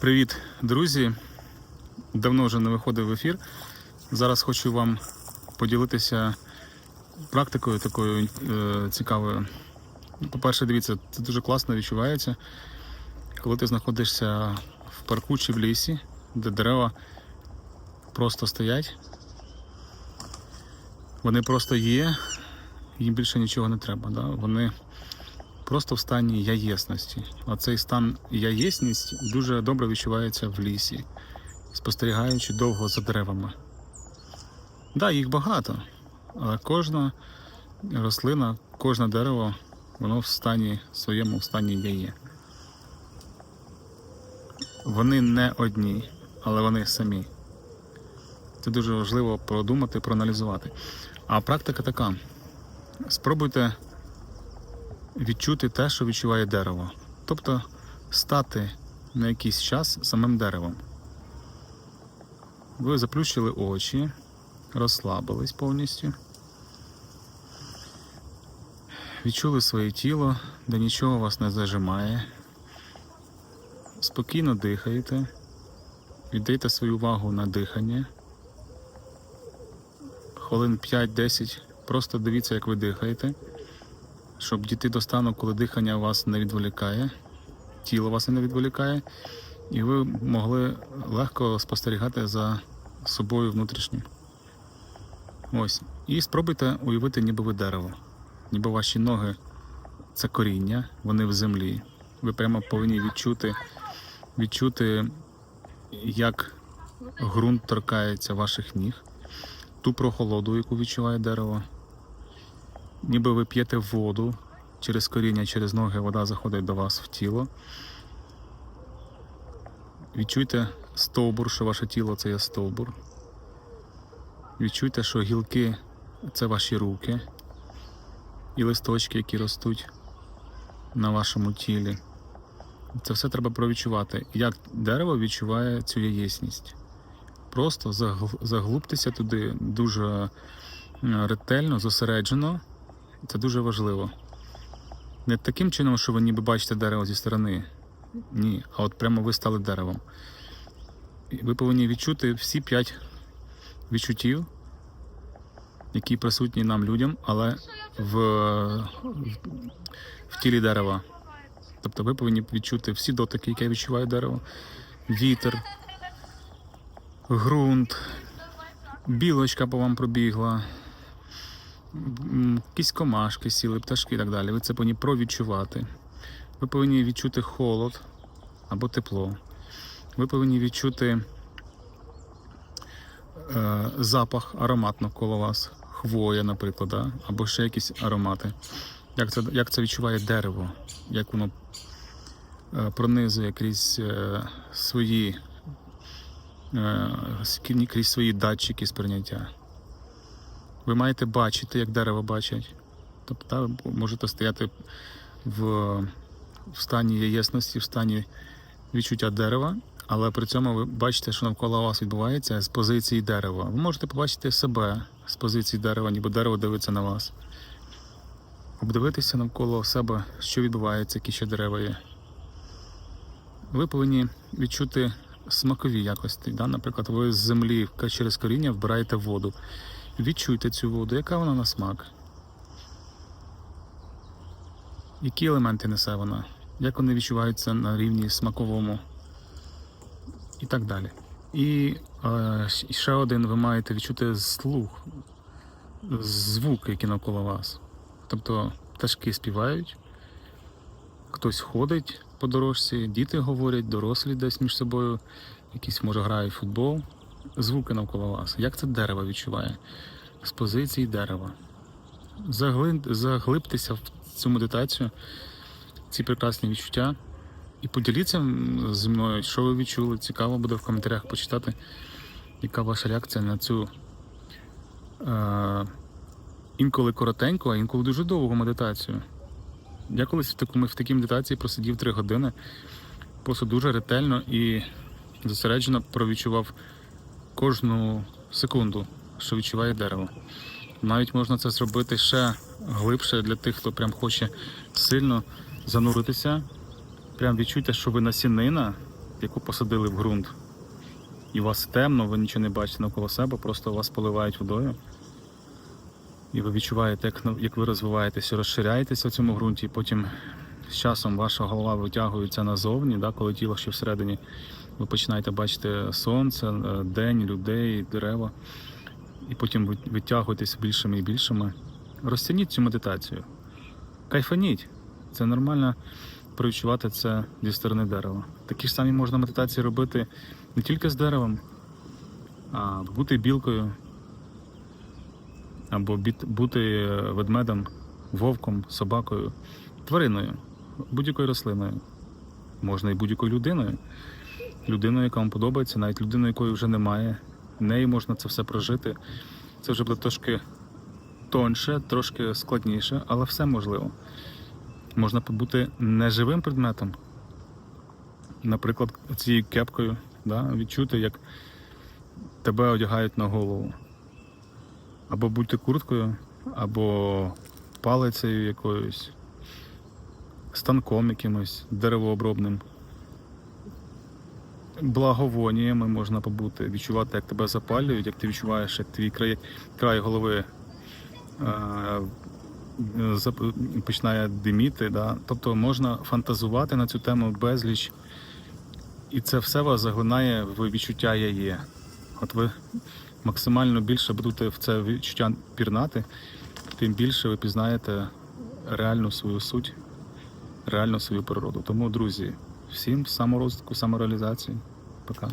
Привіт, друзі! Давно вже не виходив в ефір. Зараз хочу вам поділитися практикою такою е, цікавою. По-перше, дивіться, це дуже класно відчувається, коли ти знаходишся в парку чи в лісі, де дерева просто стоять. Вони просто є, їм більше нічого не треба. Да? Вони просто в стані яєсності. А цей стан яєсність дуже добре відчувається в лісі, спостерігаючи довго за деревами. Так, да, їх багато, але кожна рослина, кожне дерево, воно в стані своєму в стані яє. Вони не одні, але вони самі. Це дуже важливо продумати, проаналізувати. А практика така: спробуйте відчути те, що відчуває дерево. Тобто стати на якийсь час самим деревом. Ви заплющили очі, розслабились повністю. Відчули своє тіло, де нічого вас не зажимає. Спокійно дихаєте, віддайте свою увагу на дихання. Хвилин 5-10. Просто дивіться, як ви дихаєте щоб дійти до стану, коли дихання вас не відволікає, тіло вас не відволікає, і ви могли легко спостерігати за собою внутрішнім. Ось. І спробуйте уявити, ніби ви дерево, ніби ваші ноги це коріння, вони в землі. Ви прямо повинні відчути, відчути, як ґрунт торкається ваших ніг, ту прохолоду, яку відчуває дерево ніби ви п'єте воду через коріння, через ноги, вода заходить до вас в тіло. Відчуйте стовбур, що ваше тіло це є стовбур. Відчуйте, що гілки це ваші руки і листочки, які ростуть на вашому тілі. Це все треба провідчувати. Як дерево відчуває цю яєсність. Просто заглубтеся туди дуже ретельно, зосереджено. Це дуже важливо. Не таким чином, що ви ніби бачите дерево зі сторони. Ні. А от прямо ви стали деревом. І ви повинні відчути всі п'ять відчуттів, які присутні нам людям, але в, в тілі дерева. Тобто ви повинні відчути всі дотики, які відчуває дерево, вітер, ґрунт, білочка по вам пробігла якісь комашки сіли, пташки і так далі. Ви це повинні провідчувати. Ви повинні відчути холод або тепло. Ви повинні відчути е, запах аромат навколо вас, хвоя, наприклад, да? або ще якісь аромати. Як це як це відчуває дерево, як воно е, пронизує крізь е, свої е, крізь свої датчики сприйняття. Ви маєте бачити, як дерево бачать. Тобто можете стояти в, в стані яєсності, в стані відчуття дерева, але при цьому ви бачите, що навколо вас відбувається з позиції дерева. Ви можете побачити себе з позиції дерева, ніби дерево дивиться на вас. Обдивитися навколо себе, що відбувається, які ще дерева є. Ви повинні відчути смакові якості. Да? Наприклад, ви з землі через коріння вбираєте воду. Відчуйте цю воду, яка вона на смак. Які елементи несе вона? Як вони відчуваються на рівні смаковому і так далі. І е, ще один ви маєте відчути слух, звуки, які навколо вас. Тобто пташки співають, хтось ходить по дорожці, діти говорять, дорослі десь між собою, якісь може грають футбол звуки навколо вас. Як це дерево відчуває з позиції дерева. Заглиб, заглибтеся в цю медитацію, ці прекрасні відчуття. І поділіться зі мною, що ви відчули. Цікаво буде в коментарях почитати, яка ваша реакція на цю е, інколи коротеньку, а інколи дуже довгу медитацію. Я колись в такому, в такій медитації просидів 3 години, просто дуже ретельно і зосереджено провідчував кожну секунду, що відчуває дерево. Навіть можна це зробити ще глибше для тих, хто прям хоче сильно зануритися. Прям відчуйте, що ви насінина яку посадили в ґрунт, і у вас темно, ви нічого не бачите навколо себе, просто вас поливають водою. І ви відчуваєте, як, як ви розвиваєтеся, розширяєтеся в цьому ґрунті, і потім з часом ваша голова витягується назовні, да, коли тіло ще всередині. Ви починаєте бачити сонце, е, день, людей, дерева, і потім ви витягуєтесь більшими і більшими. Розцініть цю медитацію. Кайфаніть. Це нормально провідчувати це зі сторони дерева. Такі ж самі можна медитації робити не тільки з деревом, а бути білкою, або бути е, ведмедом, вовком, собакою, твариною, будь-якою рослиною. Можна і будь-якою людиною. Людиною, яка вам подобається, навіть людиною, якої вже немає. Нею можна це все прожити. Це вже буде трошки тоньше, трошки складніше, але все можливо. Можна побути неживим предметом. Наприклад, цією кепкою, да, відчути, як тебе одягають на голову. Або бути курткою, або палицею якоюсь, станком якимось деревообробним. Благовоніями можна побути, відчувати, як тебе запалюють, як ти відчуваєш, як твій край, край голови е, починає диміти. Да? Тобто можна фантазувати на цю тему безліч, і це все вас заглинає в відчуття я є. От ви максимально більше будете в це відчуття пірнати, тим більше ви пізнаєте реальну свою суть, реальну свою природу. Тому, друзі, всім саморозвитку, самореалізації. Пока.